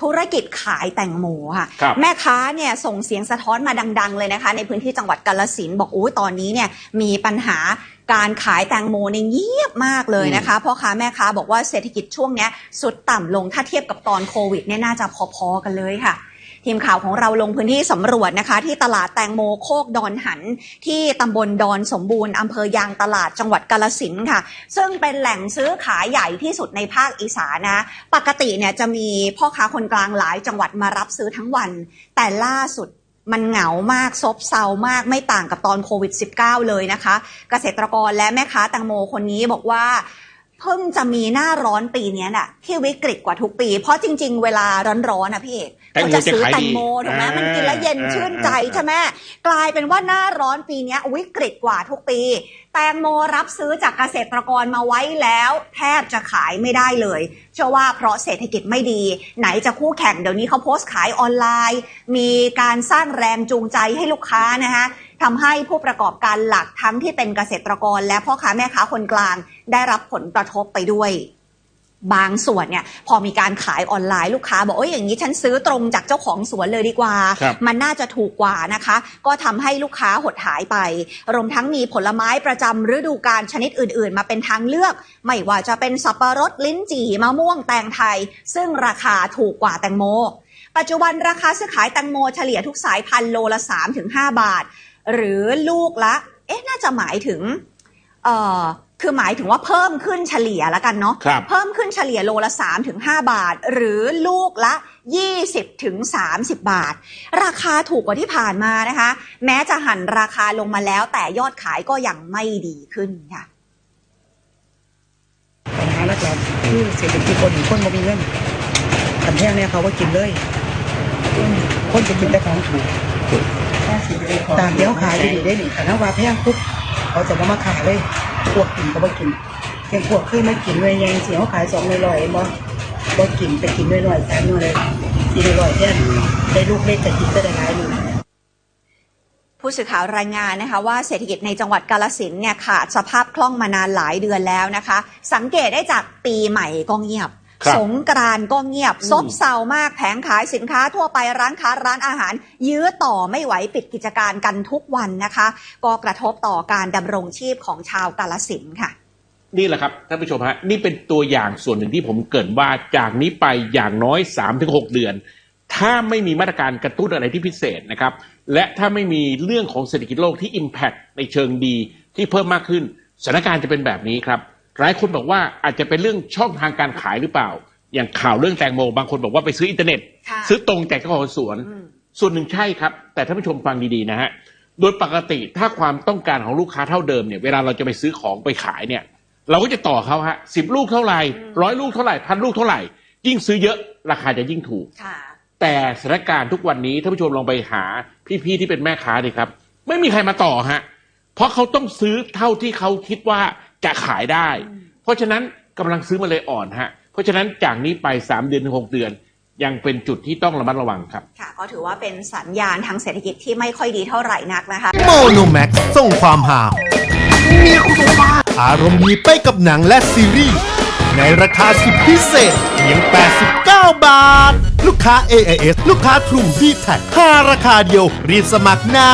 ธุรกิจขายแตงโมค่ะ ครับแม่ค้าเนี่ยส่งเสียงสะท้อนมาดัง ๆ เลยนะคะ ในพื้นที่จังหวัดกาลสินธุ์บอกโอ้ยตอนนี้เนี่ยมีปัญหาการขายแตงโมเนี่ยเงียบมากเลยนะคะพ่อค้าแม่ค้าบอกว่าเศรษฐกิจช่วงเนี้ยสุดต่ำลงถ้าเทียบกับตอนโควิดเนี่ยน่าจะพอๆกันเลยค่ะ ทีมข่าวของเราลงพื้นที่สำรวจนะคะ ที่ตลาดแตงโมโคกดอนหัน ที่ตำบลดอนสมบูรณ์อำเภอยางตลาดจังหวัดกาลสินค่ะ ซึ่งเป็นแหล่งซื้อขายใหญ่ที่สุดในภาคอีสานนะ ปกติเนี่ยจะมีพ่อค้าคนกลางหลายจังหวัดมารับซื้อทั้งวัน แต่ล่าสุดมันเหงามากซบเซามากไม่ต่างกับตอนโควิด -19 เลยนะคะ เกษตรกรและแม่ค้าแตงโมคนนี้บอกว่า เพิ่งจะมีหน้าร้อนปีเนี้ยน่ะที่วิกฤตกว่าทุกปี เพราะจริง ๆ เวลาร้อนๆนะพี่เอกแตงโมก็จะซื้อจะขายแตดีงโมถูกไหมอ่ามัมันกินแล้วเย็นชื่นใจอ่าใช่ไหมกลายเป็นว่าหน้าร้อนปีเนี้ยวิกฤตกว่าทุกปี แตงโมรับซื้อจากเกษตรกรมาไว้แล้ว แทบจะขายไม่ได้เลยเชื่อว่าเพราะเศรษฐกิจไม่ดี ไหนจะคู่แข่งเดี๋ยวนี้เขาโพสต์ขายออนไลน์ มีการสร้างแรงจูงใจให้ลูกค้านะคะทำให้ผู้ประกอบการหลักทั้งที่เป็นเกษตรกร และพ่อค้าแม่ค้าคนกลาง ได้รับผลกระทบไปด้วย บางส่วนเนี่ยพอมีการขายออนไลน์ลูกค้า บอกเอ้ยอย่างนี้ฉันซื้อตรงจากเจ้าของสวนเลยดีกว่าครับมันน่าจะถูกกว่านะคะ ก็ทำให้ลูกค้าหดหายไป รวมทั้งมีผลไม้ประจำฤดูกาลชนิดอื่น ๆ มาเป็นทางเลือก ไม่ว่าจะเป็นสับปะรดลิ้นจี่มะม่วงแตงไทย ซึ่งราคาถูกกว่าแตงโม ปัจจุบันราคาซื้อขายแตงโมเฉลี่ยทุกสายพันธุ์โลละ 3-5 บาท หรือลูกละ เอ๊ะน่าจะหมายถึงเอ่อ คือหมายถึงว่าเพิ่มขึ้นเฉลี่ยแล้วกันเนาะครับเพิ่มขึ้นเฉลี่ยโลละ3ถึง5บาท หรือลูกละ 20ถึง30 บาท ราคาถูกกว่าที่ผ่านมานะคะ แม้จะหันราคาลงมาแล้ว แต่ยอดขายก็ยังไม่ดีขึ้นค่ะปัญหาหลักๆคือเศรษฐกิจคนคนบ่มีเงินกันแพงเนี่ยเขาก็กินเลยอืมคนจะกินแต่ของถูกตามเดี๋ยวขายดีๆได้หนิแต่ถ้าว่าแพงปุ๊บเขาจะมามาขายเลย พวกกินก็บ่กินเพียงพวกเคยมากินเลยยังเสียเขาขายสองร้อยบ่บ่กินไปกินน้อยๆสามน้อยเลยสี่ร้อยแทนได้ลูกเล็กแต่กินก็ได้หลายหนึ่งผู้สื่อข่าวรายงานนะคะว่าเศรษฐกิจในจังหวัดกาลสินเนี่ยขาดสภาพคล่องมานานหลายเดือนแล้วนะคะ สังเกตได้จากปีใหม่ก็เงียบ สงกรานต์ก็เงียบ ซบเซามากแผงขายสินค้าทั่วไปร้านค้าร้านอาหาร ยื้อต่อไม่ไหวปิดกิจการกันทุกวันนะคะ ก็กระทบต่อการดำรงชีพของชาวกาลสินธุ์ค่ะ นี่แหละครับท่านผู้ชมฮะนี่เป็นตัวอย่างส่วนหนึ่งที่ผมเกรินว่าจากนี้ไปอย่างน้อย 3-6 เดือน ถ้าไม่มีมาตรการกระตุ้นอะไรที่พิเศษนะครับและถ้าไม่มีเรื่องของเศรษฐกิจโลกที่ Impact ในเชิงดีที่เพิ่มมากขึ้นสถานการณ์จะเป็นแบบนี้ครับ หลายคนบอกว่าอาจจะเป็นเรื่องช่องทางการขายหรือเปล่า อย่างข่าวเรื่องแตงโมบางคนบอกว่าไปซื้ออินเทอร์เน็ต ค่ะซื้อตรงจากเจ้าของสวน อืม ส่วนหนึ่งใช่ครับ แต่ท่านผู้ชมฟังดีๆนะฮะโดยปกติถ้าความต้องการของลูกค้าเท่าเดิมเนี่ยเวลาเราจะไปซื้อของไปขายเนี่ย เราก็จะต่อเขาฮะสิบลูกเท่าไหร่ร้อยลูกเท่าไหร่พันลูกเท่าไหร่ ยิ่งซื้อเยอะราคาจะยิ่งถูก ค่ะ แต่สถานการณ์ทุกวันนี้ท่านผู้ชมลองไปหาพี่ๆที่เป็นแม่ค้าดิครับ ไม่มีใครมาต่อฮะเพราะเขาต้องซื้อเท่าที่เขาคิดว่า จะขายได้ เพราะฉะนั้นกำลังซื้อมาเลยอ่อนฮะ เพราะฉะนั้นจากนี้ไปสามเดือนถึงหกเดือน ยังเป็นจุดที่ต้องระมัดระวังครับ ค่ะ ก็ถือว่าเป็นสัญญาณทางเศรษฐกิจที่ไม่ค่อยดีเท่าไหร่นักนะคะโมโนแม็กส่งความหามีคุณภาพอารมณ์ดีไปกับหนังและซีรีส์ในราคาสุดพิเศษเพียง 89 บาท ลูกค้า AIS ลูกค้า True d t แท็5ราคาเดียวรีบสมัครนะ